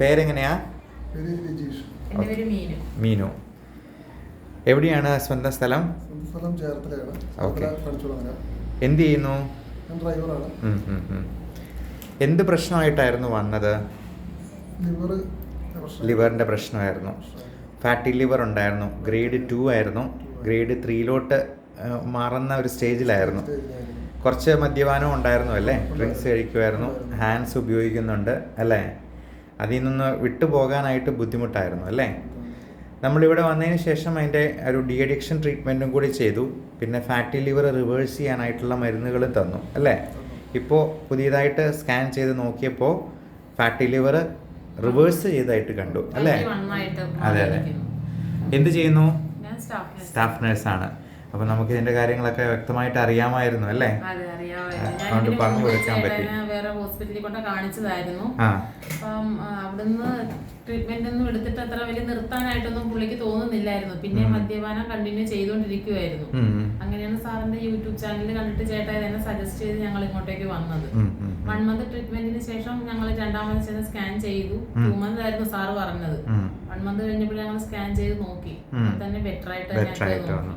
പേരെങ്ങനെയാ? മീനു. മീനു. എവിടെയാണ് സ്വന്തം സ്ഥലം? എന്ത് ചെയ്യുന്നു. എന്ത് പ്രശ്നമായിട്ടായിരുന്നു വന്നത്? ലിവറിന്റെ പ്രശ്നമായിരുന്നു. ഫാറ്റി ലിവർ ഉണ്ടായിരുന്നു. ഗ്രേഡ് ടു ആയിരുന്നു. ഗ്രേഡ് ത്രീയിലോട്ട് മാറുന്ന ഒരു സ്റ്റേജിലായിരുന്നു. കുറച്ച് മദ്യപാനം ഉണ്ടായിരുന്നു അല്ലേ? ഡ്രിങ്ക്സ് കഴിക്കുമായിരുന്നു ഹാൻഡ്സ് ഉപയോഗിക്കുന്നുണ്ട് അല്ലേ? അതിൽ നിന്ന് വിട്ടുപോകാനായിട്ട് ബുദ്ധിമുട്ടായിരുന്നു അല്ലേ? നമ്മളിവിടെ വന്നതിന് ശേഷം അതിന്റെ ഒരു ഡി അഡിക്ഷൻ ട്രീറ്റ്മെന്റും കൂടി ചെയ്തു. പിന്നെ ഫാറ്റി ലിവർ റിവേഴ്സ് ചെയ്യാനായിട്ടുള്ള മരുന്നുകളും തന്നു അല്ലേ? ഇപ്പോൾ പുതിയതായിട്ട് സ്കാൻ ചെയ്ത് നോക്കിയപ്പോൾ ഫാറ്റി ലിവർ റിവേഴ്സ് ചെയ്തായിട്ട് കണ്ടു അല്ലേ? അതെ അതെ. എന്ത് ചെയ്യുന്നു. സ്റ്റാഫ് നേഴ്സാണ്. അപ്പോൾ നമുക്ക് ഇതിന്റെ കാര്യങ്ങളൊക്കെ വ്യക്തമായിട്ട് അറിയാമായിരുന്നു അല്ലേ? അതുകൊണ്ട് പറഞ്ഞു കൊടുക്കാൻ പറ്റി. വേറെ ഹോസ്പിറ്റലിൽ കൊണ്ട് കാണിച്ചതായിരുന്നു. അപ്പം അവിടുന്ന് ട്രീറ്റ്മെന്റ് ഒന്നും എടുത്തിട്ട് അത്ര വലിയ നിർത്താനായിട്ടൊന്നും പുള്ളിക്ക് തോന്നുന്നില്ലായിരുന്നു. പിന്നെ. മദ്യപാനം കണ്ടിന്യൂ ചെയ്തുകൊണ്ടിരിക്കുവായിരുന്നു. അങ്ങനെയാണ് സാറിന്റെ യൂട്യൂബ് ചാനലിൽ കണ്ടിട്ട് ചേട്ടൻ തന്നെ സജസ്റ്റ് ചെയ്ത് ഞങ്ങൾ ഇങ്ങോട്ടേക്ക് വന്നത്. വൺ മന്ത് ട്രീറ്റ്മെന്റിന് ശേഷം ഞങ്ങൾ രണ്ടാമത് ചെന്ന് സ്കാൻ ചെയ്തു. ടു മന്ത് ആയിരുന്നു സാറ് പറഞ്ഞത്. വൺ മന്ത് കഴിഞ്ഞപ്പോൾ ഞങ്ങൾ സ്കാൻ ചെയ്ത് നോക്കി. തന്നെ ബെറ്റർ ആയിട്ട് വന്നു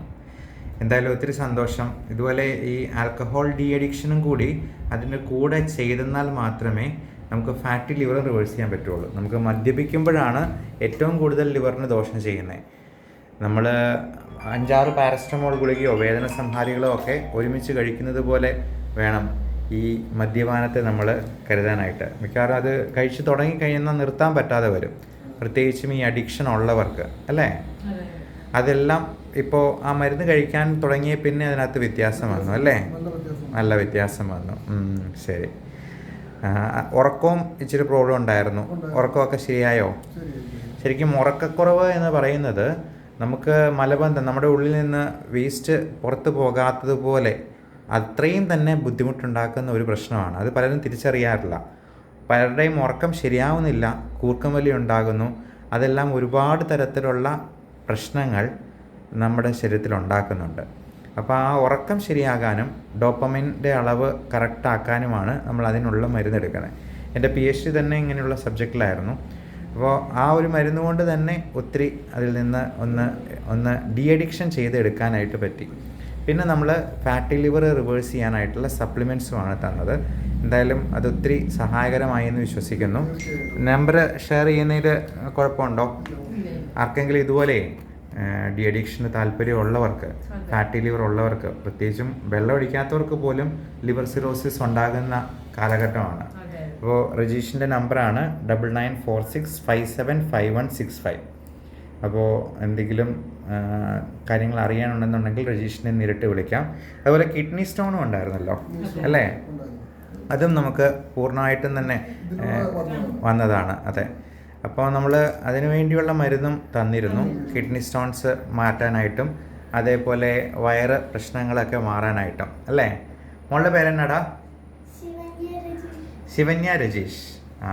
എന്തായാലും ഒത്തിരി സന്തോഷം. ഇതുപോലെ ഈ ആൽക്കഹോൾ ഡി അഡിക്ഷനും കൂടി അതിന്റെ കൂടെ ചെയ്തെന്നാൽ മാത്രമേ നമുക്ക് ഫാറ്റി ലിവർ റിവേഴ്സ് ചെയ്യാൻ പറ്റുള്ളൂ. നമുക്ക് മദ്യപിക്കുമ്പോഴാണ് ഏറ്റവും കൂടുതൽ ലിവറിന് ദോഷം ചെയ്യുന്നത്. നമ്മൾ അഞ്ചാറ് പാരസ്റ്റമോൾ ഗുളികയോ വേദന സംഹാരികളോ ഒക്കെ ഒരുമിച്ച് കഴിക്കുന്നത് പോലെ വേണം ഈ മദ്യപാനത്തെ നമ്മൾ കരുതാനായിട്ട്. മിക്കവാറും അത് കഴിച്ച് തുടങ്ങി നിർത്താൻ പറ്റാതെ വരും. പ്രത്യേകിച്ചും ഈ അഡിക്ഷൻ ഉള്ളവർക്ക്. അല്ലേ? അതെല്ലാം ഇപ്പോൾ ആ മരുന്ന് കഴിക്കാൻ തുടങ്ങിയ പിന്നെ അതിനകത്ത് വ്യത്യാസം വന്നു അല്ലേ? നല്ല വ്യത്യാസം വന്നു. ശരി. ഉറക്കവും ഇച്ചിരി പ്രോബ്ലം ഉണ്ടായിരുന്നു. ഉറക്കമൊക്കെ ശരിയായോ? ശരി ശരി. ശരിക്കും ഉറക്കക്കുറവ് എന്ന് പറയുന്നത് നമുക്ക് മലബന്ധം നമ്മുടെ ഉള്ളിൽ നിന്ന് വേസ്റ്റ് പുറത്ത് പോകാത്തതുപോലെ അത്രയും തന്നെ ബുദ്ധിമുട്ടുണ്ടാക്കുന്ന ഒരു പ്രശ്നമാണ്. അത് പലരും തിരിച്ചറിയാറില്ല. പലരുടെയും ഉറക്കം ശരിയാവുന്നില്ല കൂർക്കം വലി ഉണ്ടാകുന്നു അതെല്ലാം ഒരുപാട് തരത്തിലുള്ള പ്രശ്നങ്ങൾ നമ്മുടെ ശരീരത്തിൽ ഉണ്ടാക്കുന്നുണ്ട്. അപ്പോൾ ആ ഉറക്കം ശരിയാകാനും ഡോപ്പമിന്റെ അളവ് കറക്റ്റാക്കാനുമാണ് നമ്മൾ അതിനുള്ള മരുന്നെടുക്കുന്നത് എന്റെ പി എച്ച് ഡി തന്നെ ഇങ്ങനെയുള്ള സബ്ജക്റ്റിലായിരുന്നു. അപ്പോൾ ആ ഒരു മരുന്ന് കൊണ്ട് തന്നെ ഒത്തിരി അതിൽ നിന്ന് ഒന്ന് ഒന്ന് ഡി അഡിക്ഷൻ ചെയ്തെടുക്കാനായിട്ട് പറ്റി. പിന്നെ നമ്മൾ ഫാറ്റി ലിവർ റിവേഴ്സ് ചെയ്യാനായിട്ടുള്ള സപ്ലിമെന്റ്സുമാണ് തന്നത്. എന്തായാലും അത് ഒത്തിരി സഹായകരമായി എന്ന് വിശ്വസിക്കുന്നു നമ്പർ ഷെയർ ചെയ്യുന്നതിൽ കുഴപ്പമുണ്ടോ? ആർക്കെങ്കിലും ഇതുപോലെ ഡി അഡിക്ഷന് താല്പര്യമുള്ളവർക്ക്. ഫാറ്റി ലിവർ ഉള്ളവർക്ക് പ്രത്യേകിച്ചും വെള്ളം ഒഴിക്കാത്തവർക്ക് പോലും ലിവർ സിറോസിസ് ഉണ്ടാകുന്ന കാലഘട്ടമാണ് അപ്പോൾ രജീഷിന്റെ നമ്പറാണ് double nine four six five seven five one six five അപ്പോൾ എന്തെങ്കിലും കാര്യങ്ങൾ അറിയാനുണ്ടെന്നുണ്ടെങ്കിൽ രജീഷിനെ നേരിട്ട് വിളിക്കാം അതുപോലെ കിഡ്നി സ്റ്റോണും ഉണ്ടായിരുന്നല്ലോ അല്ലേ. അതും നമുക്ക് പൂർണമായിട്ടും തന്നെ വന്നതാണ്. അതെ. അപ്പോൾ നമ്മൾ അതിനു വേണ്ടിയുള്ള മരുന്നും തന്നിരുന്നു. കിഡ്നി സ്റ്റോൺസ് മാറ്റാനായിട്ടും അതേപോലെ വയറ് പ്രശ്നങ്ങളൊക്കെ മാറാനായിട്ടും. അല്ലേ? മോളുടെ പേരെന്നാടാ? ശിവന്യ രജീഷ്. ആ.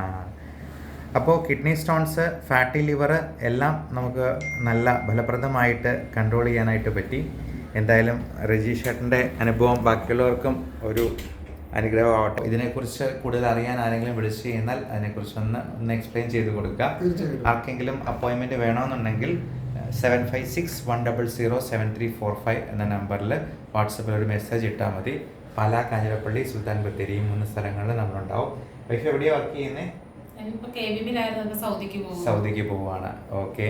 അപ്പോൾ കിഡ്നി സ്റ്റോൺസ് ഫാറ്റി ലിവർ എല്ലാം നമുക്ക് നല്ല ഫലപ്രദമായിട്ട് കൺട്രോൾ ചെയ്യാനായിട്ട് പറ്റി. എന്തായാലും രജീഷ് ചേട്ടന്റെ അനുഭവം ബാക്കിയുള്ളവർക്കും ഒരു അനുഗ്രഹമാവട്ടെ. ഇതിനെക്കുറിച്ച് കൂടുതൽ അറിയാൻ ആരെങ്കിലും വിളിച്ചു കഴിഞ്ഞാൽ അതിനെക്കുറിച്ച് ഒന്ന് ഒന്ന് എക്സ്പ്ലെയിൻ ചെയ്ത് കൊടുക്കുക. ആർക്കെങ്കിലും അപ്പോയിൻമെന്റ് വേണമെന്നുണ്ടെങ്കിൽ seven five six one double zero seven three four five എന്ന നമ്പറിൽ വാട്സപ്പിൽ ഒരു മെസ്സേജ് ഇട്ടാൽ മതി. പാല കാഞ്ഞിരപ്പള്ളി സുൽത്താൻ ബത്തേരി മൂന്ന് സ്ഥലങ്ങളിൽ നമ്മളുണ്ടാവും. വൈഫ് എവിടെയാണ് വർക്ക് ചെയ്യുന്നത് സൗദിക്ക് പോവുകയാണ്. ഓക്കെ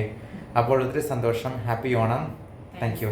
അപ്പോൾ ഒത്തിരി സന്തോഷം. ഹാപ്പി ഓണം. Thank you